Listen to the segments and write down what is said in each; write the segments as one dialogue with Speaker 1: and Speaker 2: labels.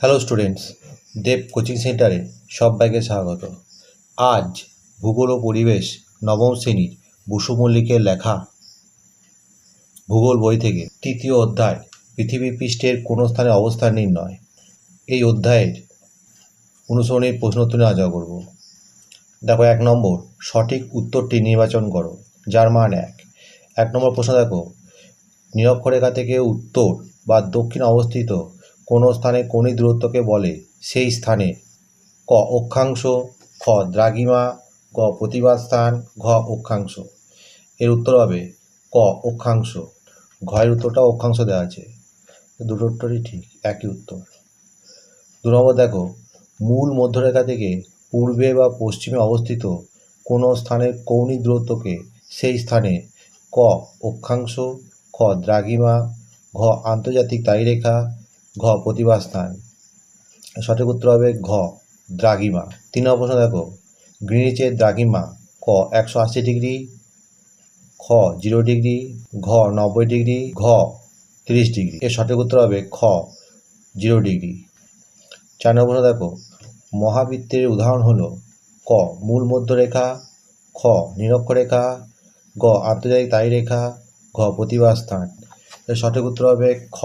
Speaker 1: Hello students দেব coaching সেন্টারে সবাইকে স্বাগত। আজ ভূগোল ও পরিবেশ নবম শ্রেণির বসু মল্লিকের লেখা ভূগোল বই থেকে তৃতীয় অধ্যায় পৃথিবী পৃষ্ঠের কোনো স্থানে অবস্থান নির্ণয়। এই অধ্যায়ের অনুসরণের প্রশ্ন তুলে আলোচনা করব। দেখো এক নম্বর, সঠিক উত্তরটি নির্বাচন করো, যার মান এক। এক নম্বর প্রশ্ন দেখো, নিরক্ষরেখা থেকে উত্তর বা দক্ষিণ অবস্থিত কোনো স্থানে কোনি দূরত্বকে বলে সেই স্থানে। ক অক্ষাংশ, খ দ্রাঘিমা, গ প্রতিবাদ স্থান, ঘ অক্ষাংশ। এর উত্তর হবে ক অক্ষাংশ। ঘয়ের উত্তরটা অক্ষাংশ দেওয়া আছে। দুটো উত্তরই ঠিক, একই উত্তর। দু নম্বর দেখো, মূল মধ্যরেখা থেকে পূর্বে বা পশ্চিমে অবস্থিত কোনো স্থানের কৌণিক দূরত্বকে সেই স্থানে ক অক্ষাংশ, খ দ্রাঘিমা, ঘ আন্তর্জাতিক তারিরেখা ঘ প্রতিবাদ স্থান সঠিক উত্তর হবে ঘ, দ্রাঘিমা। তিন নম্বর প্রশ্ন দেখো। গ্রিনিচের দ্রাঘিমা, ক, একশো আশি ডিগ্রি, খ, জিরো ডিগ্রি, ঘ, নব্বই ডিগ্রি, ঘ, তিরিশ ডিগ্রি। এর সঠিক উত্তর হবে খ, জিরো ডিগ্রি। চার নম্বর প্রশ্ন দেখো। মহাবৃত্তের উদাহরণ হলো, ক, মূল মধ্যরেখা, খ, নিরক্ষরেখা, গ, আন্তর্জাতিক তারিরেখা ঘ প্রতিবাদ স্থান এর সঠিক উত্তর হবে খ,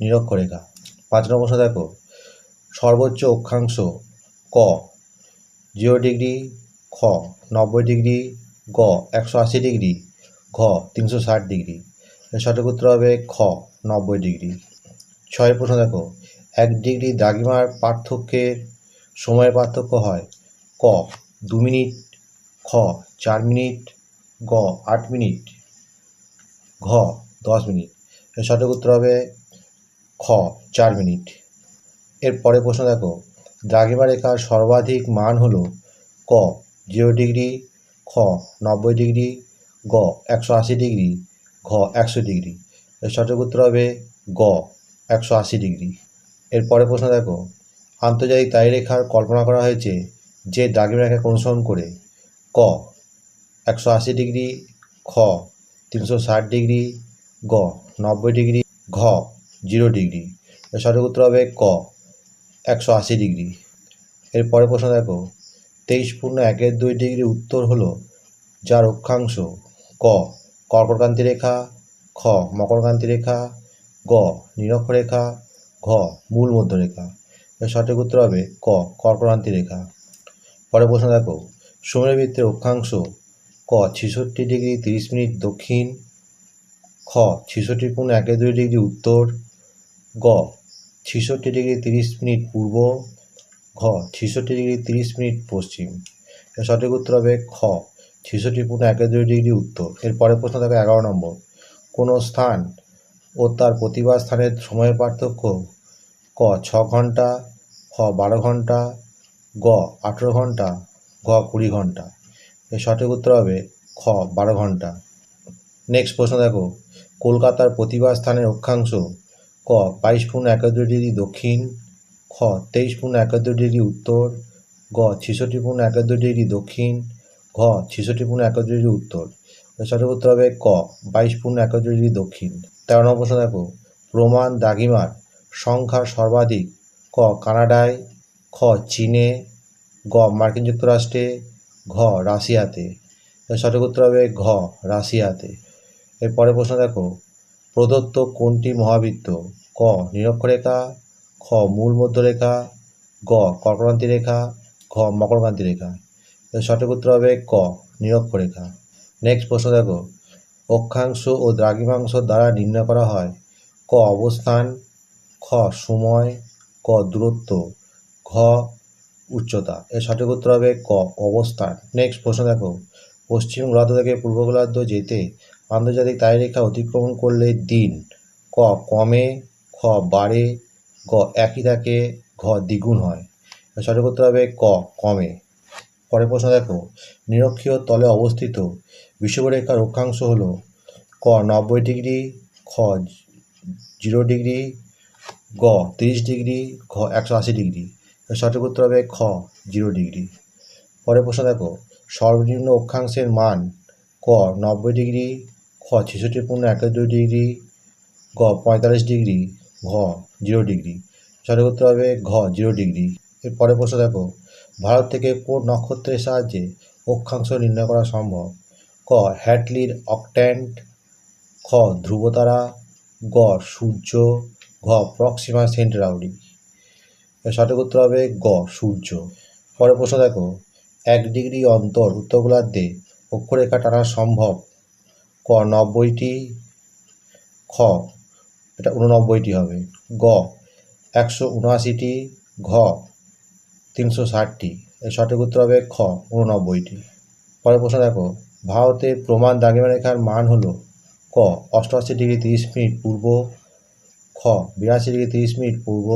Speaker 1: নিরক্ষরেখা। পাঁচ নম্বর প্রশ্ন দেখো। সর্বোচ্চ অক্ষাংশ ক। জিরো ডিগ্রি খ, নব্বই ডিগ্রি গ, একশো আশি ডিগ্রি ঘ, তিনশো ষাট ডিগ্রি। সঠিক উত্তর হবে খ, নব্বই ডিগ্রি। ছয়ের প্রশ্ন দেখো। এক ডিগ্রি দ্রাঘিমার পার্থক্যের সময়ের পার্থক্য হয় ক, দু মিনিট খ, চার মিনিট গ, আট মিনিট ঘ, দশ মিনিট। সঠিক উত্তর হবে খ, চার মিনিট। এর পরে প্রশ্ন দেখো। দ্রাঘিমা রেখার সর্বাধিক মান হলো ক, জিরো ডিগ্রি, খ, নব্বই ডিগ্রি, গ, একশো আশি ডিগ্রি, ঘ, একশো ডিগ্রি। এর সঠিক উত্তর হবে গ, একশো আশি ডিগ্রি। এর পরে প্রশ্ন দেখো। আন্তর্জাতিক তারিরেখার কল্পনা করা হয়েছে যে দ্রাঘিমা রেখাকে অনুসরণ করে ক, একশো আশি ডিগ্রি, খ, তিনশো ষাট ডিগ্রি, গ, নব্বই ডিগ্রি, ঘ জিরো ডিগ্রি। সঠিক উত্তর হবে ক, একশো আশি ডিগ্রি। এর পরে প্রশ্ন দেখো, তেইশ পূর্ণ একের দুই ডিগ্রি উত্তর হলো যার অক্ষাংশ ক কর্কটকান্তি রেখা, খ মকরকান্তি রেখা, গ নিরক্ষরেখা ঘ, মূল মধ্যরেখা। এর সঠিক উত্তর হবে ক কর্কটকান্তি রেখা। পরে প্রশ্ন দেখো, সমীরবৃত্তের অক্ষাংশ ক, ছেষট্টি ডিগ্রি তিরিশ মিনিট দক্ষিণ, খ, ছেষট্টি পূর্ণ একে দুই ডিগ্রি উত্তর গ, ছেষট্টি ডিগ্রি তিরিশ মিনিট পূর্ব, ঘ, ছেষট্টি ডিগ্রি তিরিশ মিনিট পশ্চিম। সঠিক উত্তর হবে খ, ছেষট্টি পূর্ণ একে দুই ডিগ্রি উত্তর। এর পরের প্রশ্ন থাকে এগারো নম্বর। কোনো স্থান ও তার প্রতিবাদ স্থানের সময়ের পার্থক্য? ক, ছ ঘণ্টা, খ বারো ঘণ্টা, গ আঠেরো ঘণ্টা, ঘ কুড়ি ঘণ্টা। এর সঠিক উত্তর হবে খ বারো ঘণ্টা। নেক্সট প্রশ্ন দেখো, কলকাতার প্রতিবাদ স্থানের অক্ষাংশ ক, বাইশ পূর্ণ একাত্তর ডিগ্রি দক্ষিণ, খ, তেইশ পূর্ণ একাত্তর ডিগ্রি উত্তর, গ, ছেষট্টি পূর্ণ একাত্তর ডিগ্রি দক্ষিণ, ঘ, ছেষট্টি পূর্ণ একাত্তর ডিগ্রি উত্তর। সঠিক উত্তর হবে ক, বাইশ পূর্ণ একাত্তর ডিগ্রি দক্ষিণ। তেরো নম্বর প্রশ্ন দেখো, প্রমাণ দাগিমার সংখ্যা সর্বাধিক, ক, কানাডায়, খ, চীনে, গ, মার্কিন যুক্তরাষ্ট্রে, ঘ, রাশিয়াতে। সঠিক উত্তর হবে ঘ, রাশিয়াতে। এর পরের প্রশ্ন দেখো প্রদত্ত কোনটি মহাবৃত্ত? ক, নিরক্ষরেখা, খ, মূল মধ্যরেখা, গ, কর্কক্রান্তি রেখা, ঘ, মকরক্রান্তি রেখা। সঠিক উত্তর হবে ক, নিরক্ষরেখা। নেক্সট প্রশ্ন দেখো। অক্ষাংশ ও দ্রাঘিমাংশ দ্বারা নির্ণয় করা হয় ক, অবস্থান, খ, সময়, ক, দূরত্ব, ঘ, উচ্চতা। এর সঠিক উত্তর হবে ক, অবস্থান। নেক্সট প্রশ্ন দেখো। পশ্চিম গোলার্ধ থেকে পূর্ব গোলার্ধ যেতে আন্তর্জাতিক তারিরেখা অতিক্রমণ করলে দিন, ক, কমে, খ, বাড়ে, গ, একই থাকে, ঘ, দ্বিগুণ হয়। সঠিক উত্তর হবে ক, কমে। পরের প্রশ্ন দেখো, নিরক্ষীয় তলে অবস্থিত বিষুবরেখার অক্ষাংশ হল ক, নব্বই ডিগ্রি, খ, জিরো ডিগ্রি, গ, তিরিশ ডিগ্রি, ঘ, একশো আশি ডিগ্রি। সঠিক উত্তর হবে খ, জিরো ডিগ্রি। পরের প্রশ্ন দেখো, সর্বনিম্ন অক্ষাংশের মান ক, নব্বই ডিগ্রি খ ছেষট্টি পূর্ণ একাত্তর ডিগ্রি গ পঁয়তাল্লিশ ডিগ্রি, ঘ জিরো ডিগ্রি। সঠিক উত্তর হবে ঘ জিরো ডিগ্রি। এর পরের প্রশ্ন দেখো, ভারত থেকে কোন নক্ষত্রের সাহায্যে অক্ষাংশ নির্ণয় করা সম্ভব? ক হ্যাটলির অক্ট্যান্ট খ ধ্রুবতারা, গ সূর্য, ঘ প্রক্সিমা সেন্ট্রাউরি সঠিক উত্তর হবে গ সূর্য। পরের প্রশ্ন দেখো, এক ডিগ্রি অন্তর উত্তর গোলার্ধে অক্ষরেখা টানা সম্ভব ক, নব্বইটি, খ, এটা উননব্বইটি হবে। গ, একশো উনআশিটি, ঘ, তিনশো ষাটটি। এর সঠিক উত্তর হবে খ উননব্বইটি পরের প্রশ্ন দেখো ভারতের প্রমাণ দ্রাঘিমা রেখার মান হলো ক, অষ্টআশি ডিগ্রি তিরিশ মিনিট পূর্ব, খ, বিরাশি ডিগ্রি তিরিশ মিনিট পূর্ব,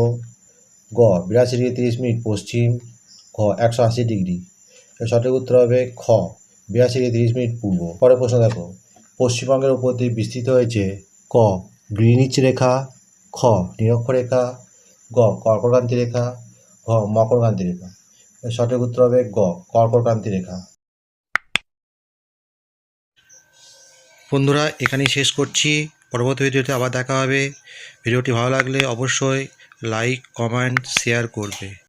Speaker 1: গ, বিরাশি ডিগ্রি তিরিশ মিনিট পশ্চিম, ঘ, একশো আশি ডিগ্রি। এর সঠিক উত্তর হবে খ, বিরাশি ডিগ্রি তিরিশ মিনিট পূর্ব। পরের প্রশ্ন দেখো পশ্চিমবঙ্গের উপর দিয়ে বিস্তৃত হয়েছে ক, গ্রিনিচ রেখা, খ, নিরক্ষরেখা, গ, কর্কটক্রান্তি রেখা, ঘ, মকরক্রান্তি রেখা। সঠিক উত্তর হবে গ, কর্কটক্রান্তি রেখা। বন্ধুরা, এখানেই শেষ করছি। পরবর্তী ভিডিওতে আবার দেখা হবে। ভিডিওটি ভালো লাগলে অবশ্যই লাইক কমেন্ট শেয়ার করবে।